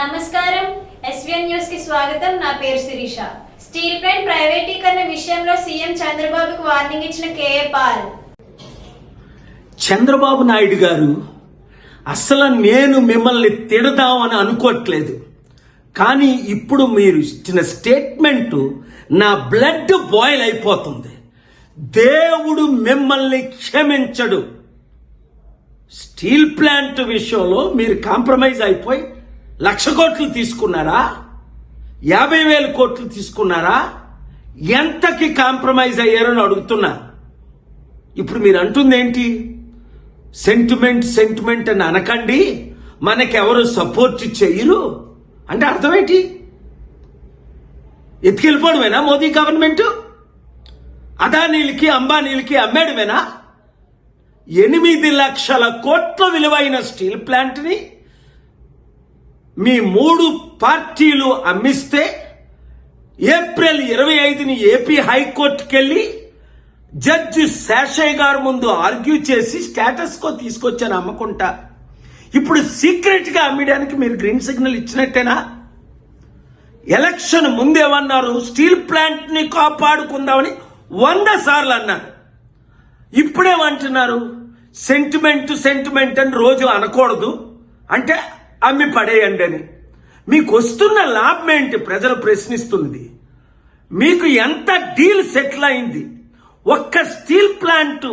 నమస్కారం. ఎస్విఎన్ న్యూస్కి స్వాగతం. నా పేరు శిరీష. స్టీల్ ప్లాంట్ ప్రైవేటీకరణ విషయంలో సీఎం చంద్రబాబుకు వార్నింగ్ ఇచ్చిన కేఏ పాల్. చంద్రబాబు నాయుడు గారు అసలు నేను మిమ్మల్ని తిడదామని అనుకోవట్లేదు. కానీ ఇప్పుడు మీరు ఇచ్చిన స్టేట్మెంట్ నా బ్లడ్ బాయిల్ అయిపోతుంది. దేవుడు మిమ్మల్ని క్షమించడు. స్టీల్ ప్లాంట్ విషయంలో మీరు కాంప్రమైజ్ అయిపోయి లక్ష కోట్లు తీసుకున్నారా? యాభై వేల కోట్లు తీసుకున్నారా? ఎంతకి కాంప్రమైజ్ అయ్యారని అడుగుతున్నా. ఇప్పుడు మీరు అంటుంది ఏంటి సెంటిమెంట్ సెంటిమెంట్ అని అనకండి. మనకెవరు సపోర్ట్ చేయరు. అంటే అర్థమేంటి? ఎత్తుకెళ్ళిపోవడమేనా మోదీ గవర్నమెంట్? అదానీలకి అంబానీలకి అమ్మేయడమేనా ఎనిమిది లక్షల కోట్ల విలువైన స్టీల్ ప్లాంట్ని మీ మూడు పార్టీలు అమ్మిస్తే ఏప్రిల్ ఇరవై ఐదుని ఏపీ హైకోర్టుకి వెళ్ళి జడ్జి శేషయ్య గారు ముందు ఆర్గ్యూ చేసి స్టేటస్కో తీసుకొచ్చాను అమ్మకుంటా. ఇప్పుడు సీక్రెట్గా అమ్మడానికి మీరు గ్రీన్ సిగ్నల్ ఇచ్చినట్టేనా? ఎలక్షన్ ముందేమన్నారు? స్టీల్ ప్లాంట్ని కాపాడుకుందామని వంద సార్లు అన్నారు. ఇప్పుడేమంటున్నారు? సెంటిమెంట్ సెంటిమెంట్ అని రోజు అనకూడదు. అంటే అమ్మి పడేయండి అని. మీకు వస్తున్న లాభం ఏంటి ప్రజలు ప్రశ్నిస్తుంది మీకు ఎంత డీల్ సెటిల్ అయింది? ఒక్క స్టీల్ ప్లాంట్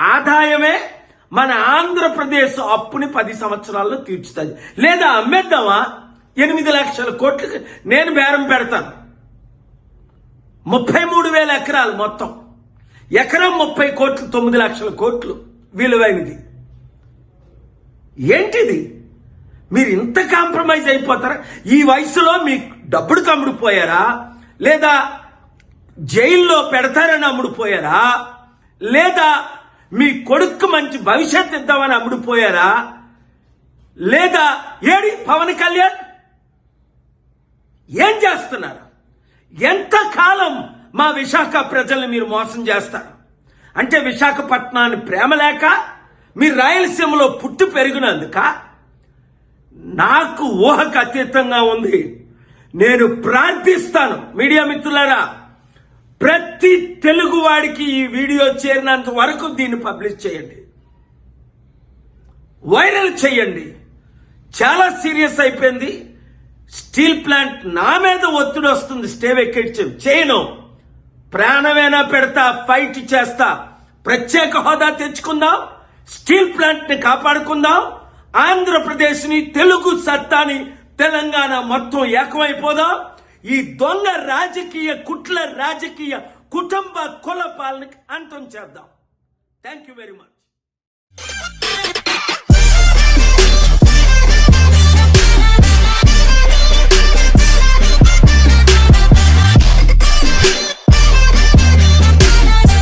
ఆదాయమే మన ఆంధ్రప్రదేశ్ అప్పుని పది సంవత్సరాల్లో తీర్చుతుంది లేదా అమ్మేద్దామా? ఎనిమిది లక్షల కోట్లు నేను బేరం పెడతాను. ముప్పై మూడు వేల ఎకరాలు మొత్తం. ఎకరం ముప్పై కోట్లు తొమ్మిది లక్షల కోట్లు విలువైనది. ఏంటిది? మీరు ఇంత కాంప్రమైజ్ అయిపోతారా? ఈ వయసులో మీ డబ్బుడు కమ్ముడిపోయారా లేదా జైల్లో పెడతారని అమ్ముడిపోయారా లేదా మీ కొడుకు మంచి భవిష్యత్ ఇద్దామని అమ్ముడిపోయారా లేదా ఏడి పవన్ కళ్యాణ్? ఏం చేస్తున్నారు? ఎంతకాలం మా విశాఖ ప్రజల్ని మీరు మోసం చేస్తారు? అంటే విశాఖపట్నాన్ని ప్రేమ లేక మీరు రాయలసీమలో పుట్టి పెరిగినందుక నాకు ఊహకు అతీతంగా ఉంది. నేను ప్రార్థిస్తాను. మీడియా మిత్రులారా ప్రతి తెలుగు వాడికి ఈ వీడియో చేరినంత వరకు దీన్ని పబ్లిష్ చేయండి. వైరల్ చేయండి. చాలా సీరియస్ అయిపోయింది. స్టీల్ ప్లాంట్ నా మీద ఒత్తిడి వస్తుంది. స్టే వెకెట్ చేయను. ప్రాణమైనా పెడతా ఫైట్ చేస్తా. ప్రత్యేక హోదా తెచ్చుకుందాం. స్టీల్ ప్లాంట్ని కాపాడుకుందాం. ఆంధ్రప్రదేశ్ని తెలుగు సత్తాని తెలంగాణ మొత్తం ఏకమైపోదాం? ఈ దొంగ రాజకీయ కుట్ల రాజకీయ కుటుంబ కుల పాలనకి అంతం చేద్దాం. Thank you very much